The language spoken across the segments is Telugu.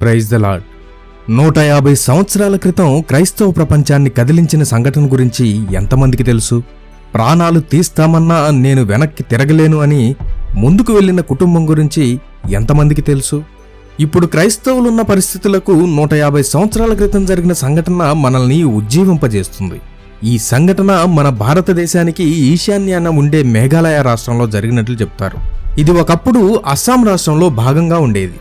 ప్రైజ్ ద లాడ్ నూట యాభై సంవత్సరాల క్రితం క్రైస్తవ ప్రపంచాన్ని కదిలించిన సంఘటన గురించి ఎంతమందికి తెలుసు? ప్రాణాలు తీస్తామన్నా నేను వెనక్కి తిరగలేను అని ముందుకు వెళ్ళిన కుటుంబం గురించి ఎంతమందికి తెలుసు? ఇప్పుడు క్రైస్తవులున్న పరిస్థితులకు నూట యాభై సంవత్సరాల క్రితం జరిగిన సంఘటన మనల్ని ఉజ్జీవింపజేస్తుంది. ఈ సంఘటన మన భారతదేశానికి ఈశాన్యాన ఉండే మేఘాలయ రాష్ట్రంలో జరిగినట్లు చెప్తారు. ఇది ఒకప్పుడు అస్సాం రాష్ట్రంలో భాగంగా ఉండేది.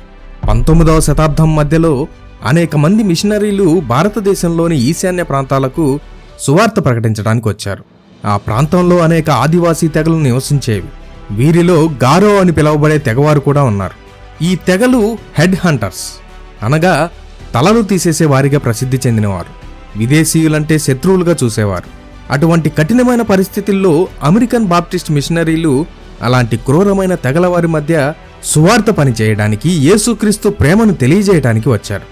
పంతొమ్మిదవ శతాబ్దం మధ్యలో అనేక మంది మిషనరీలు భారతదేశంలోని ఈశాన్య ప్రాంతాలకు సువార్త ప్రకటించడానికి వచ్చారు. ఆ ప్రాంతంలో అనేక ఆదివాసీ తెగలు నివసించేవి. వీరిలో గారో అని పిలువబడే తెగవారు కూడా ఉన్నారు. ఈ తెగలు హెడ్ హంటర్స్. అనగా తలలు తీసేసే వారిగా ప్రసిద్ధి చెందినవారు. విదేశీయులంటే శత్రువులుగా చూసేవారు. అటువంటి కఠినమైన పరిస్థితుల్లో అమెరికన్ బాప్టిస్ట్ మిషనరీలు అలాంటి క్రూరమైన తెగల వారి మధ్య సువార్త పని చేయడానికి యేసుక్రీస్తు ప్రేమను తెలియజేయడానికి వచ్చారు.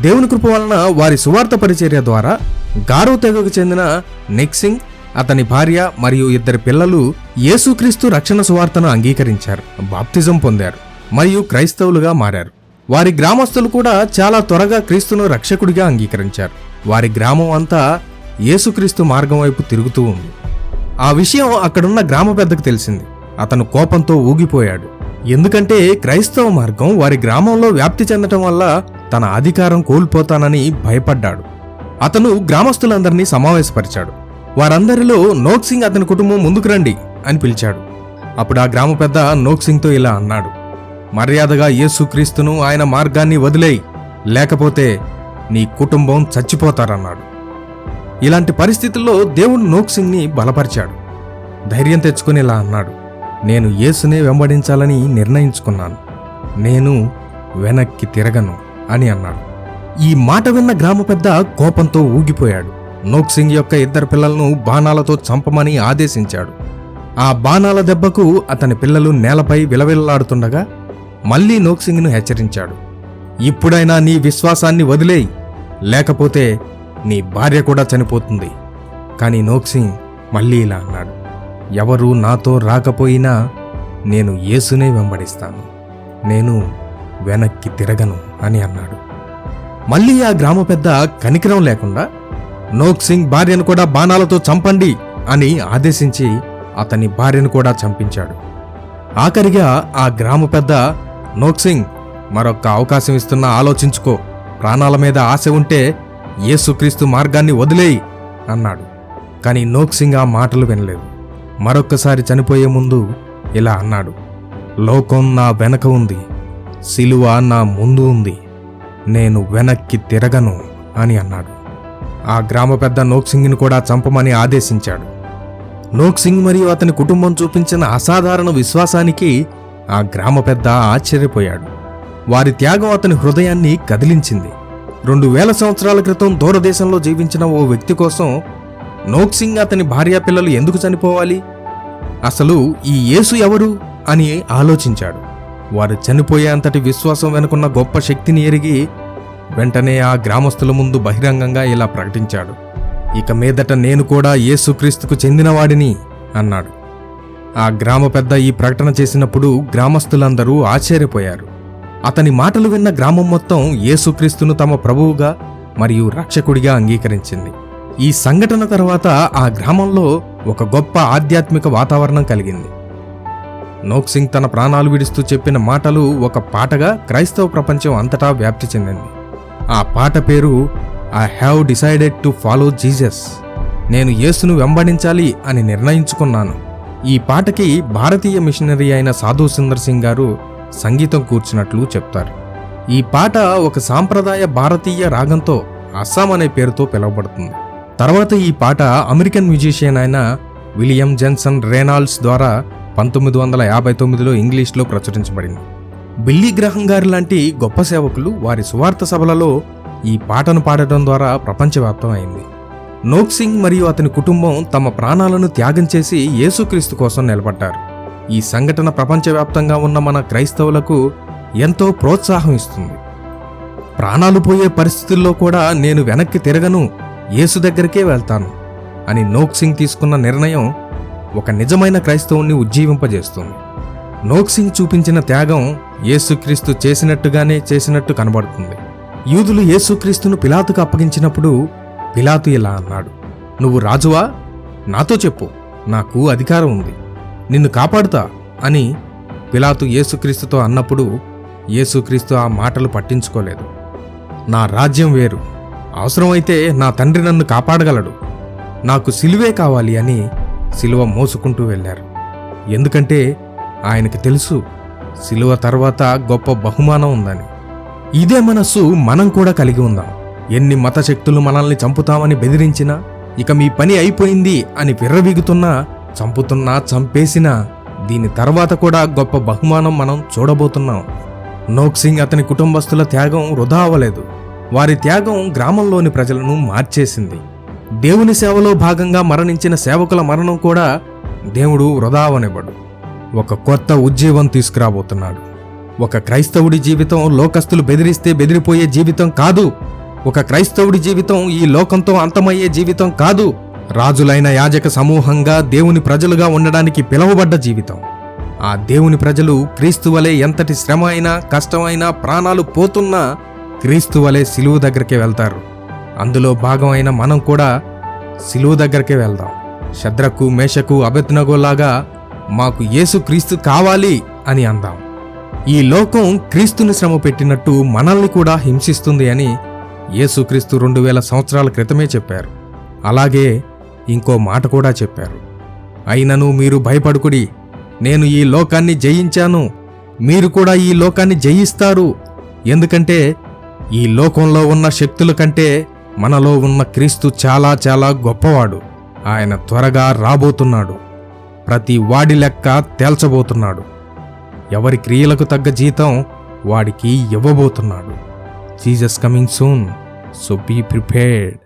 దేవుని కృప వలన వారి సువార్త పరిచర్య ద్వారా గారో తెగకు చెందిన నెక్సింగ్ అతని భార్య మరియు ఇద్దరు పిల్లలు యేసుక్రీస్తు రక్షణ సువార్తను అంగీకరించారు బాప్తిజం పొందారు మరియు క్రైస్తవులుగా మారారు. వారి గ్రామస్తులు కూడా చాలా త్వరగా క్రీస్తును రక్షకుడిగా అంగీకరించారు. వారి గ్రామం అంతా యేసుక్రీస్తు మార్గం వైపు తిరుగుతూ ఉంది. ఆ విషయం అక్కడున్న గ్రామ పెద్దకు తెలిసింది. అతను కోపంతో ఊగిపోయాడు. ఎందుకంటే క్రైస్తవ మార్గం వారి గ్రామంలో వ్యాప్తి చెందటం వల్ల తన అధికారం కోల్పోతానని భయపడ్డాడు. అతను గ్రామస్తులందరినీ సమావేశపరిచాడు. వారందరిలో నోక్ సింగ్ అతని కుటుంబం ముందుకు రండి అని పిలిచాడు. అప్పుడు ఆ గ్రామ పెద్ద నోక్ సింగ్తో ఇలా అన్నాడు. మర్యాదగా యేసుక్రీస్తును ఆయన మార్గాన్ని వదిలేయి లేకపోతే నీ కుటుంబం చచ్చిపోతారన్నాడు. ఇలాంటి పరిస్థితుల్లో దేవుడు నోక్ సింగ్ని బలపరిచాడు. ధైర్యం తెచ్చుకుని ఇలా అన్నాడు. నేను యేసునే వెంబడించాలని నిర్ణయించుకున్నాను. నేను వెనక్కి తిరగను అని అన్నాడు. ఈ మాట విన్న గ్రామ పెద్ద కోపంతో ఊగిపోయాడు. నోక్సింగ్ యొక్క ఇద్దరు పిల్లలను బాణాలతో చంపమని ఆదేశించాడు. ఆ బాణాల దెబ్బకు అతని పిల్లలు నేలపై విలవిల్లాడుతుండగా మళ్ళీ నోక్సింగ్ను హెచ్చరించాడు. ఇప్పుడైనా నీ విశ్వాసాన్ని వదిలేయి. లేకపోతే నీ భార్య కూడా చనిపోతుంది. కానీ నోక్సింగ్ మళ్ళీ ఇలా అన్నాడు. ఎవరు నాతో రాకపోయినా నేను యేసునే వెంబడిస్తాను. నేను వెనక్కి తిరగను అని అన్నాడు. మళ్ళీ ఆ గ్రామ పెద్ద కనికరం లేకుండా నోక్ సింగ్ భార్యను కూడా బాణాలతో చంపండి అని ఆదేశించి అతని భార్యను కూడా చంపించాడు. ఆఖరిగా ఆ గ్రామ పెద్ద నోక్ సింగ్ మరొక్క అవకాశం ఇస్తున్నా ఆలోచించుకో. ప్రాణాల మీద ఆశ ఉంటే యేసుక్రీస్తు మార్గాన్ని వదిలేయి అన్నాడు. కానీ నోక్ సింగ్ ఆ మాటలు వినలేదు. మరొక్కసారి చనిపోయే ముందు ఇలా అన్నాడు. లోకం నా వెనక ఉంది. సిలువ నా ముందు ఉంది. నేను వెనక్కి తిరగను అని అన్నాడు. ఆ గ్రామ పెద్ద నోక్ సింగ్ని కూడా చంపమని ఆదేశించాడు. నోక్ సింగ్ మరియు అతని కుటుంబం చూపించిన అసాధారణ విశ్వాసానికి ఆ గ్రామ పెద్ద ఆశ్చర్యపోయాడు. వారి త్యాగం అతని హృదయాన్ని కదిలించింది. రెండు వేల సంవత్సరాల క్రితం దూరదేశంలో జీవించిన ఓ వ్యక్తి కోసం నోక్ సింగ్ అతని భార్యా పిల్లలు ఎందుకు చనిపోవాలి? అసలు ఈ యేసు ఎవరు అని ఆలోచించాడు. వారు చనిపోయే అంతటి విశ్వాసం వెనుకున్న గొప్ప శక్తిని ఎరిగి వెంటనే ఆ గ్రామస్తుల ముందు బహిరంగంగా ఇలా ప్రకటించాడు. ఇక మీదట నేను కూడా యేసుక్రీస్తుకు చెందినవాడిని అన్నాడు. ఆ గ్రామ పెద్ద ఈ ప్రకటన చేసినప్పుడు గ్రామస్తులందరూ ఆశ్చర్యపోయారు. అతని మాటలు విన్న గ్రామం మొత్తం యేసుక్రీస్తును తమ ప్రభువుగా మరియు రక్షకుడిగా అంగీకరించింది. ఈ సంఘటన తర్వాత ఆ గ్రామంలో ఒక గొప్ప ఆధ్యాత్మిక వాతావరణం కలిగింది. నోక్ సింగ్ తన ప్రాణాలు విడుస్తూ చెప్పిన మాటలు ఒక పాటగా క్రైస్తవ ప్రపంచం అంతటా వ్యాప్తి చెందింది. ఆ పాట పేరు I have decided to follow Jesus నేను యేసును వెంబడించాలి అని నిర్ణయించుకున్నాను. ఈ పాటకి భారతీయ మిషనరీ అయిన సాధు సుందర్ సింగ్ గారు సంగీతం కూర్చున్నట్లు చెప్తారు. ఈ పాట ఒక సాంప్రదాయ భారతీయ రాగంతో అస్సాం అనే పేరుతో పిలువబడుతుంది. తర్వాత ఈ పాట అమెరికన్ మ్యూజిషియన్ అయిన విలియం జెన్సన్ రేనాల్డ్స్ ద్వారా పంతొమ్మిది వందల యాభై తొమ్మిదిలో ఇంగ్లీష్లో ప్రచురించబడింది. బిల్లీ గ్రహం గారి లాంటి గొప్ప సేవకులు వారి సువార్త సభలలో ఈ పాటను పాడటం ద్వారా ప్రపంచవ్యాప్తం అయింది. నోక్ సింగ్ మరియు అతని కుటుంబం తమ ప్రాణాలను త్యాగం చేసి యేసుక్రీస్తు కోసం నిలబడ్డారు. ఈ సంఘటన ప్రపంచవ్యాప్తంగా ఉన్న మన క్రైస్తవులకు ఎంతో ప్రోత్సాహం ఇస్తుంది. ప్రాణాలు పోయే పరిస్థితుల్లో కూడా నేను వెనక్కి తిరగను యేసు దగ్గరికే వెళ్తాను అని నోక్ సింగ్ తీసుకున్న నిర్ణయం ఒక నిజమైన క్రైస్తవుణ్ణి ఉజ్జీవింపజేస్తుంది. నోక్ సింగ్ చూపించిన త్యాగం యేసుక్రీస్తు చేసినట్టుగానే చేసినట్టు కనబడుతుంది. యూదులు యేసుక్రీస్తును పిలాతుకు అప్పగించినప్పుడు పిలాతు ఇలా అన్నాడు నువ్వు రాజువా? నాతో చెప్పు నాకు అధికారం ఉంది. నిన్ను కాపాడుతా అని పిలాతు యేసుక్రీస్తుతో అన్నప్పుడు యేసుక్రీస్తు ఆ మాటలు పట్టించుకోలేదు. నా రాజ్యం వేరు. అవసరమైతే నా తండ్రి నన్ను కాపాడగలడు. నాకు సిలువే కావాలి అని సిలువ మోసుకుంటూ వెళ్ళారు. ఎందుకంటే ఆయనకి తెలుసు సిలువ తర్వాత గొప్ప బహుమానం ఉందని. ఇదే మనస్సు మనం కూడా కలిగి ఉందాం. ఎన్ని మత శక్తులు మనల్ని చంపుతామని బెదిరించినా ఇక మీ పని అయిపోయింది అని విర్రవీగుతున్నా చంపుతున్నా చంపేసినా దీని తర్వాత కూడా గొప్ప బహుమానం మనం చూడబోతున్నాం. నోక్ సింగ్ అతని కుటుంబస్తుల త్యాగం వృధా అవ్వలేదు. వారి త్యాగం గ్రామంలోని ప్రజలను మార్చేసింది. దేవుని సేవలో భాగంగా మరణించిన సేవకుల మరణం కూడా దేవుడు వృధా అవనివ్వడు. ఒక కొత్త ఉజ్జీవం తీసుకురాబోతున్నాడు. ఒక క్రైస్తవుడి జీవితం లోకస్తులు బెదిరిస్తే బెదిరిపోయే జీవితం కాదు. ఒక క్రైస్తవుడి జీవితం ఈ లోకంతో అంతమయ్యే జీవితం కాదు. రాజులైన యాజక సమూహంగా దేవుని ప్రజలుగా ఉండడానికి పిలువబడ్డ జీవితం. ఆ దేవుని ప్రజలు క్రీస్తు వలె ఎంతటి శ్రమ అయినా కష్టమైనా ప్రాణాలు పోతున్నా క్రీస్తు వలె సిలువు దగ్గరికి వెళ్తారు. అందులో భాగమైన మనం కూడా సిలువు దగ్గరికే వెళ్దాం. శద్రకు మేషకు అభెత్నగోలాగా మాకు యేసు క్రీస్తు కావాలి అని అందాం. ఈ లోకం క్రీస్తుని శ్రమ పెట్టినట్టు మనల్ని కూడా హింసిస్తుంది అని యేసుక్రీస్తు రెండు వేల సంవత్సరాల క్రితమే చెప్పారు. అలాగే ఇంకో మాట కూడా చెప్పారు. అయినను మీరు భయపడుకుడి. నేను ఈ లోకాన్ని జయించాను. మీరు కూడా ఈ లోకాన్ని జయిస్తారు. ఎందుకంటే ఈ లోకంలో ఉన్న శక్తుల కంటే మనలో ఉన్న క్రీస్తు చాలా చాలా గొప్పవాడు. ఆయన త్వరగా రాబోతున్నాడు. ప్రతి వాడి లెక్క తేల్చబోతున్నాడు. ఎవరి క్రియలకు తగ్గ జీతం వాడికి ఇవ్వబోతున్నాడు. Jesus coming soon so be prepared.